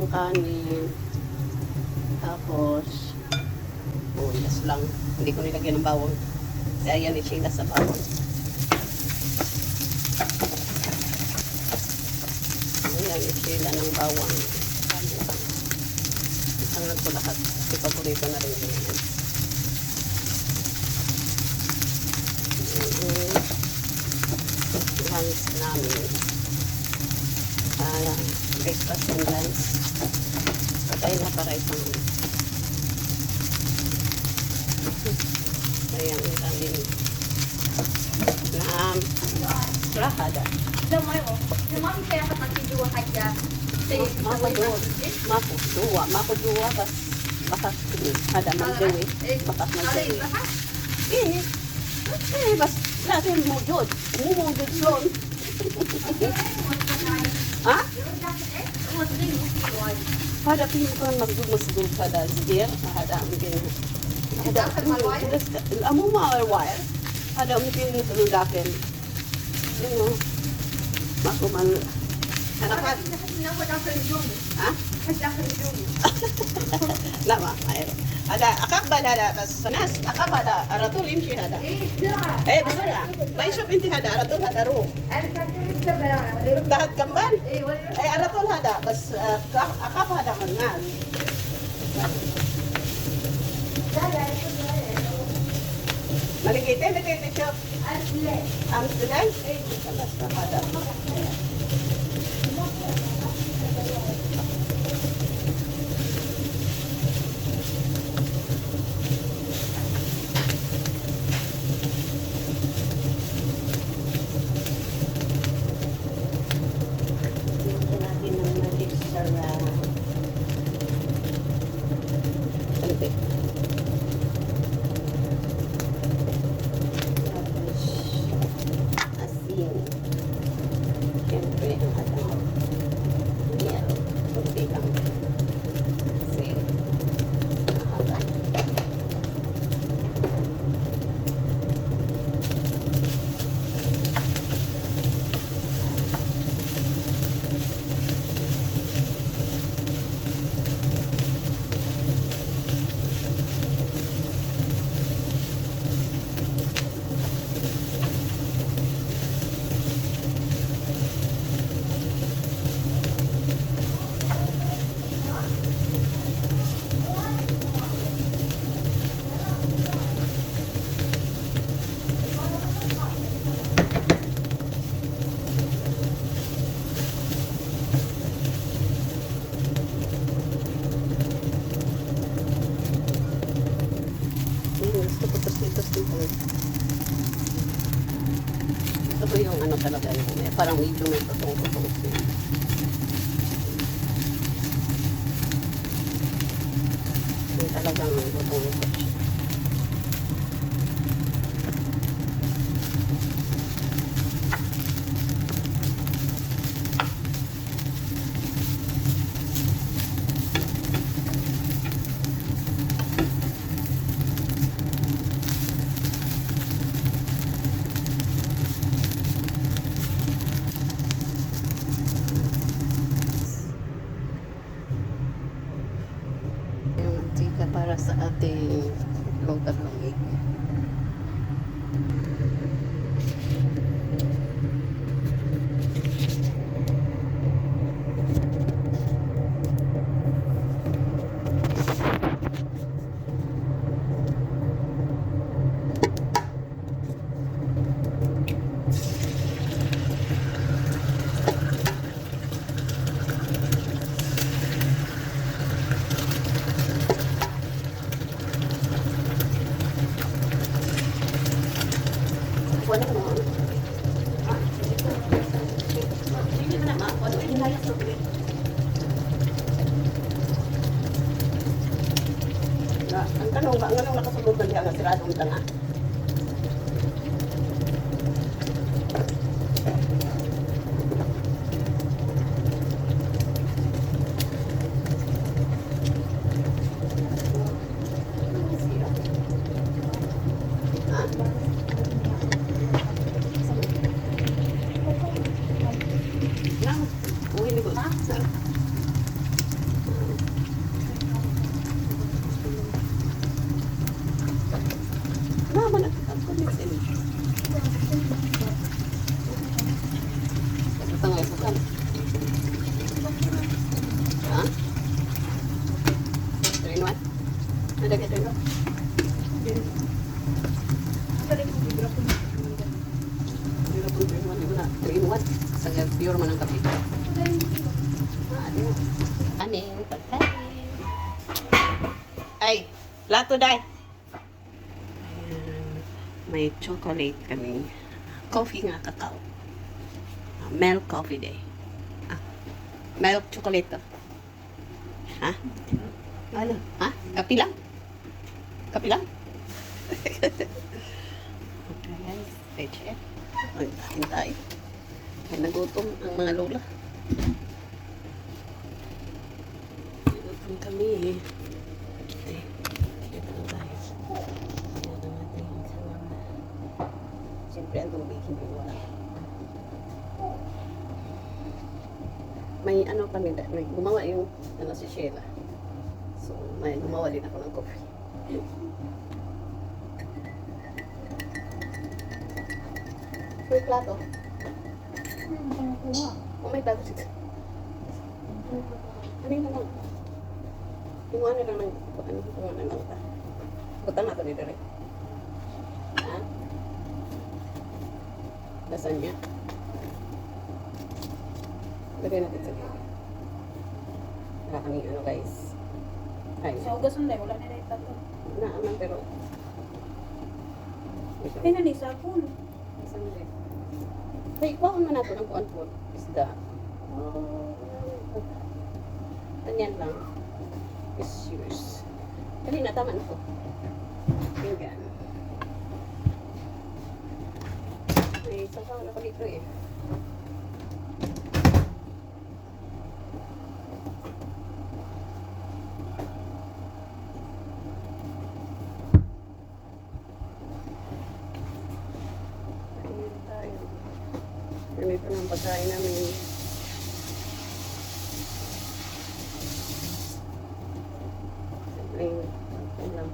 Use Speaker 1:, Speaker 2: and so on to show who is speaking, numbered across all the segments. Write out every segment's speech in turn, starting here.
Speaker 1: Ng kanin. Tapos, bulas lang. Hindi ko nilagyan ng bawang. Kaya yan ni Sheila sa bawang. Ayan ni Sheila ng bawang. Isangan ko lahat. Kasi paborito na rin yun. Mm, lunch namin. Breakfast and lunch. Patay na para itong Ayan, ang daming na.
Speaker 2: Say,
Speaker 1: Makudua. Makudua. Makudua. Bas, bakas ada magdawi. Bakas magdawi. Eh, eh, bas, jod. Mo mo jod slon. Ha? Pada pin ko magdumas dun kada zir. Hada mungkin. Hada Amo ma wire. Hada mungkin ludakin. You know. Makuman. Anak Ha? Lama, mayroon. Ada, akak ba ada bas sanas, akak ba ada aratul imshi hada. Eh, ya? May shop inti hada aratul hada ro. Dahat kamban. Eh, aratul hada bas akak ba ada mangal. Maligite, maligite shop. Amsterdam? Eh, bas hada. para o may. フフフ。Lato day. May chocolate kami. Coffee nga kakao. Milk coffee day. Ah, milk chocolate to. Ha? Ano? Ha? Kapi lang? Kapi lang? okay, guys. Ay, hintay. Ay, nagutom ang mga lola. Nagutom kami eh. Ay, ito na tayo. Ayan ang ating salama. Siyempre, ang tubig hindi wala. May ano kami, may gumawa yung ano si Sheila. So, may gumawa din ako ng coffee. May plato. Oh, may bago siya. Ano yung naman? Yung ano lang ng, ano yung ano lang ta? Butang nato dito rin. Ha? Nasaan niya? Lagay natin sa gilid. Wala kaming ano guys. Ay,
Speaker 2: Sa ugas hindi, wala na rin tato.
Speaker 1: naaman pero. Ito.
Speaker 2: Ay, nani, sabon.
Speaker 1: Saan ulit? Hey, kuhaan mo nato ng kuhaan po. Isda. Oh, Ganyan lang. Is yours. Dali na, tama na po. Pinggan. May sasaw na ko dito eh. Ayun tayo. Ganito na ang pagkain namin. Simpleng pagkain lang.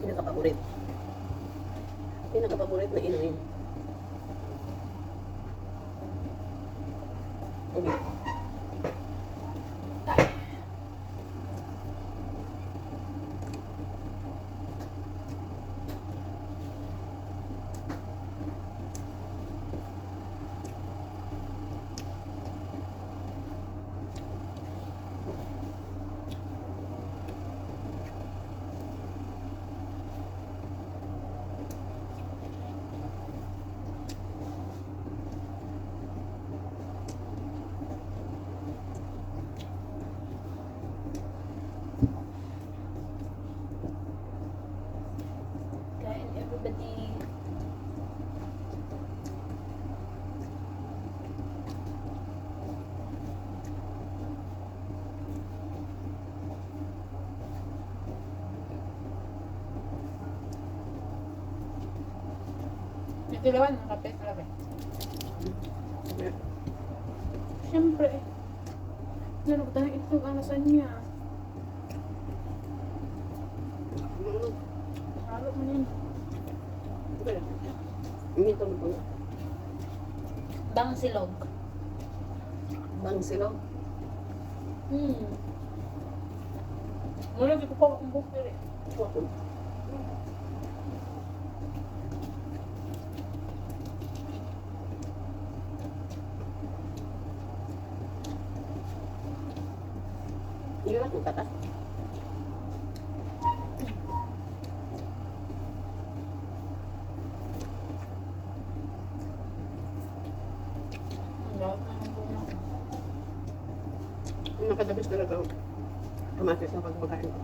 Speaker 1: Pinakapaborit. Pinakapaborit na inumin. Okay.
Speaker 2: Ito lawan ng kape talaga. Siyempre. Tayo ito ang nasan niya? Halo mo yun.
Speaker 1: Minto mo po.
Speaker 2: Bang silog.
Speaker 1: Bang silog.
Speaker 2: Hmm. Wala, di ko pa akong book dili. Po na.
Speaker 1: Nakadabis talaga. Tumatis na pagmakain ko.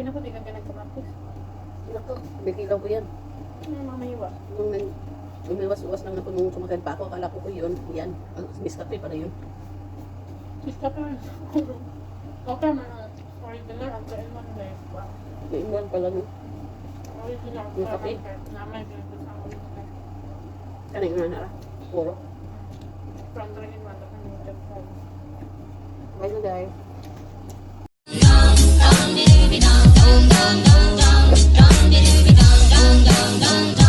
Speaker 2: Pinako di ka ka nagka-practice.
Speaker 1: Nako, bikilaw ko yan.
Speaker 2: Ano mga mahiwa?
Speaker 1: Nung nang Umiwas-uwas lang ako nung kumakain pa ako. Akala ko ko yun. Yan. Miskape pala yun.
Speaker 2: Miskape. Okay, man. Original ang kailman na yun ba?
Speaker 1: Kailman pala no.
Speaker 2: Original
Speaker 1: ang kape.
Speaker 2: Namay ganito sa original.
Speaker 1: Nga nara. Puro.
Speaker 2: Prandringin mo.
Speaker 1: Bye na guys. Dong dong dong dong dong dong dong dong dong dong dong dong